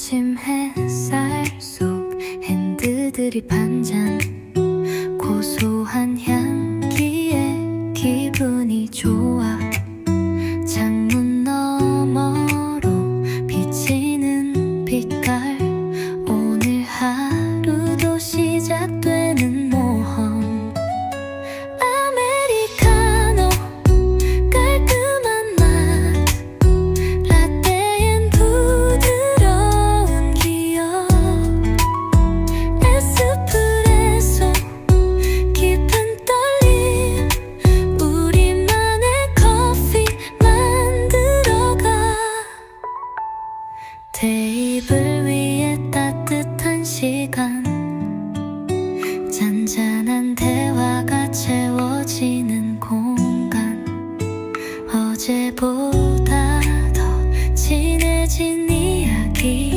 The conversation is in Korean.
아침 햇살 속 핸드들이 반잔 고소한 향기에 기분이 좋아 테이블 위에 따뜻한 시간 잔잔한 대화가 채워지는 공간. 어제보다 더 진해진 이야기